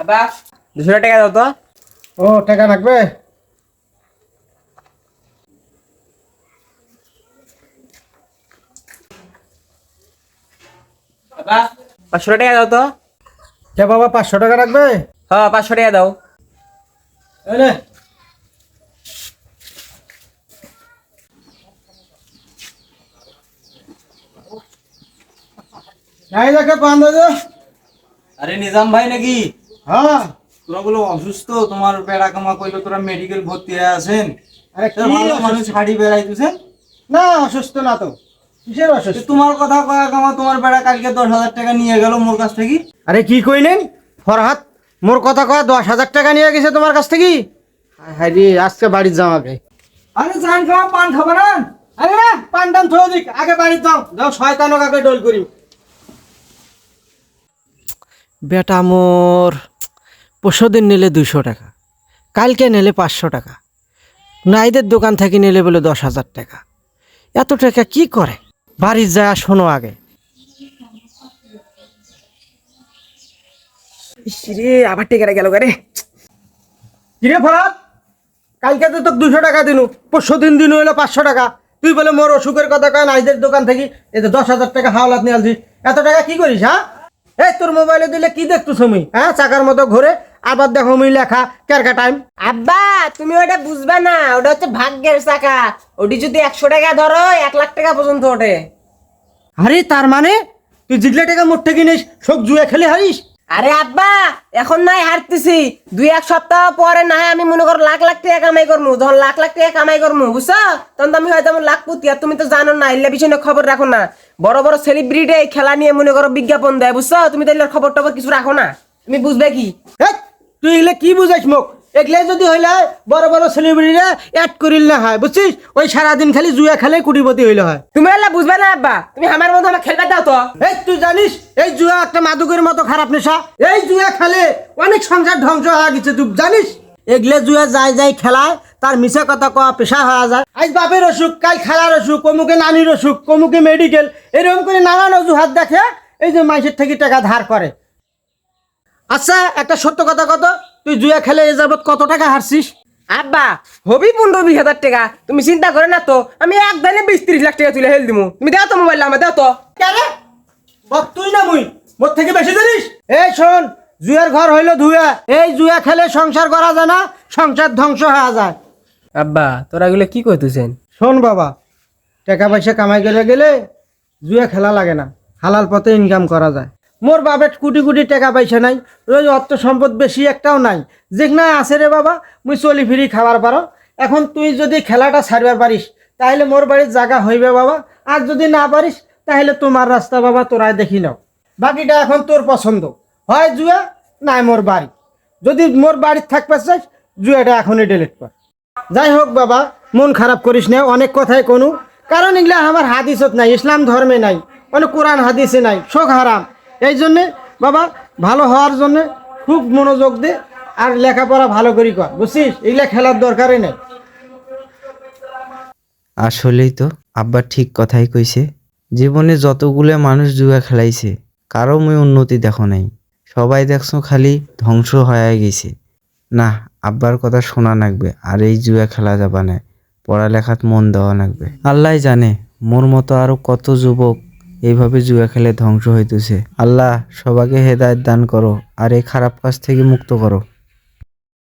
আব্বা দুশো টাকা দাও তো। ও টাকা লাগবে? আব্বা পাঁচশো টাকা দাও তো। কে বাবা পাঁচশো টাকা রাখবে হ্যাঁ পাঁচশো টাকা দাও। এই নাই দেখে পান দাদা আরে নিজাম ভাই নাকি? হ্যাঁ। তোরা গুলো অসুস্থ? তোমার বেড়া কামা কইলো তোরা মেডিকেল ভর্তি হয়ে আছেন? আরে ভালো? মানুষ হাড়ি বেড়াইতেছেন না অসুস্থ না তো। কিসের অসুস্থ? তোমার কথা কয়া কামা তোমার বেড়া কালকে দশ হাজার টাকা নিয়ে গেল মোর কাছ থেকে? আরে কি কইলেন? ফরহাত মোর কথা কয়া দশ হাজার টাকা নিয়ে গেছে তোমার কাছ থেকে? হায় রে আজকে বাড়ির যাও আগে। আরে চান খাওয়া পান খাব না? আরে না পান টান থো দিক আগে বাড়ির যাও। যাও শয়তানো কাকে ডোল করি বেটা মোর পরশু দিন নিলে দুশো টাকা, কালকে নিলে পাঁচশো টাকা, নাইদের দোকান থেকে নিলে বলে দশ হাজার টাকা। এত টাকা কি করে? বাড়ির যায় শোনো আগে। আবার টেকাটা গেল রে। কিরে ফরাত কালকে তো তোকে দুশো টাকা দিনু, পরশু দিন দিন হইল পাঁচশো টাকা। তুই বলে মোর অসুখের কথা কয়, নাইদের দোকান থেকে এই দশ হাজার টাকা হাওলাত নিয়ে আলছিস এত টাকা কি করিস হ্যাঁ? এই তোর মোবাইলে দিলে কি দেখতো তুমি হ্যাঁ? চাকার মতো ঘুরে আবার দেখো মুই লেখা কেরকা টাইম আব্বা তুমি ওটা বুঝবা না ওটা হচ্ছে ভাগ্যের চাকা ওটি যদি একশো টাকা ধরো এক লাখ টাকা পর্যন্ত ওঠে। আরে তার মানে? তুই জিতলে টাকা মোট থেকে নিস সব জুয়ে খেলে হারিস? আরে আব্বা এখন নাই হারতেছি। দুই এক সপ্তাহ পরে না হয় আমি মনে করো লাখ লাখ টাকা কামাই করব যখন লাখ লাখ টাকা কামাই করব বুঝছ? তখন তো আমি হয়তো আমার লাখ পুতি আর তুমি তো জানো না এলে পিছনে খবর রাখো না। বড় বড় সেলিব্রিটি এই খেলা নিয়ে মনে করো বিজ্ঞাপন দেয় বুঝছ? তুমি তো খবর টবর কিছু রাখো না। তুমি বুঝবে কি? হেৎ, তুই এগুলো কি বুঝাইস মোক? এগুলো যদি হইলে বড় বড় সেলিব্রিটিরা অ্যাড করিল না হয় বুঝছিস? ওই সারাদিন খালি জুয়া খেলে কুটিপতি হইলে হয়। তুমি এলা বুঝবে না আব্বা তুমি আমার মতো আমার খেলবে দাও তো। এই তুই জানিস এই জুয়া একটা মাদকের মতো খারাপ নেশা? এই জুয়া খেলে অনেক সংসার ধ্বংস হয়ে গেছে তুই জানিস? এগলে জুয়া যাই যাই খেলায় তার মিশা কথা কওয়া পেশা হয়ে যায়। আজ বাপের অসুখ কাল খেলার অসুখ কমুকে নানির অসুখ কমুকে মেডিকেল এরকম করে নানান অজুহাত দেখে এই যে মাইসের থেকে টাকা ধার করে। আচ্ছা একটা সত্য কথা কত? তুই জুয়া খেলে এ যাবত কত টাকা হারছিস? আব্বা হবি পনেরো বিশ হাজার টাকা। তুমি চিন্তা করে না তো আমি একদিনে বিশ ত্রিশ লাখ টাকা তুলে হেল দিমু। তুমি দাও তো মোবাইল আমার দাও তো। তুই না মুই। মোর থেকে বেশি জানিস? এই শোন জুয়ার ঘর হইল ধুয়া। এই জুয়া খেলে সংসার করা যায় না সংসার ধ্বংস হয়ে যায়। আব্বা তোরা এগুলো কি করতেছেন শোন বাবা টাকা পয়সা কামাই করে গেলে জুয়া খেলা লাগে না হালাল পথে ইনকাম করা যায়। মোর বাপের কোটি কোটি টাকা পয়সা নাই, ওই অর্থ সম্পদ বেশি একটাও নাই। যেখানে আছে রে বাবা, মুই চলি ফিরি খাবার পারো। এখন তুই যদি খেলাটা ছাড়বার পারিস তাহলে মোর বাড়ির জায়গা হইবে বাবা। আর যদি না পারিস তাহলে তোমার রাস্তা বাবা তোরাই দেখি নাও। বাকিটা এখন তোর পছন্দ। হয় জুয়া, নাই মোর বাড়ি। যদি মোর বাড়ির থাকবে চাস, জুয়াটা এখনই ডিলিট কর। যাই হোক বাবা, মন খারাপ করিস না, অনেক কথাই কোনো। কারণ এগুলা আমার হাদিসত নাই, ইসলাম ধর্মে নাই, অনেক কোরআন হাদিসে নাই, শোক হারাম। এই জন্যে বাবা, ভালো হওয়ার জন্য খুব মনোযোগ দে আর লেখাপড়া ভালো করি কর, বুঝছিস? এগুলা খেলার দরকারই নেই। আসলেই তো, আব্বা ঠিক কথাই কইছে। জীবনে যতগুলো মানুষ জুয়া খেলাইছে, কারও মই উন্নতি দেখো নাই। সবাই দেখছ খালি ধ্বংস হয়ে গেছে। না, আব্বার কথা শোনা লাগবে, আর এই জুয়া খেলা যাবা না পড়ালেখাত মন দেওয়া লাগবে। আল্লাহ জানে, মোর মতো আরও কত যুবক এইভাবে জুয়া খেলে ধ্বংস হইতেছে। আল্লাহ সবাইকে হেদায়ত দান করো আর এই খারাপ কাজ থেকে মুক্ত করো।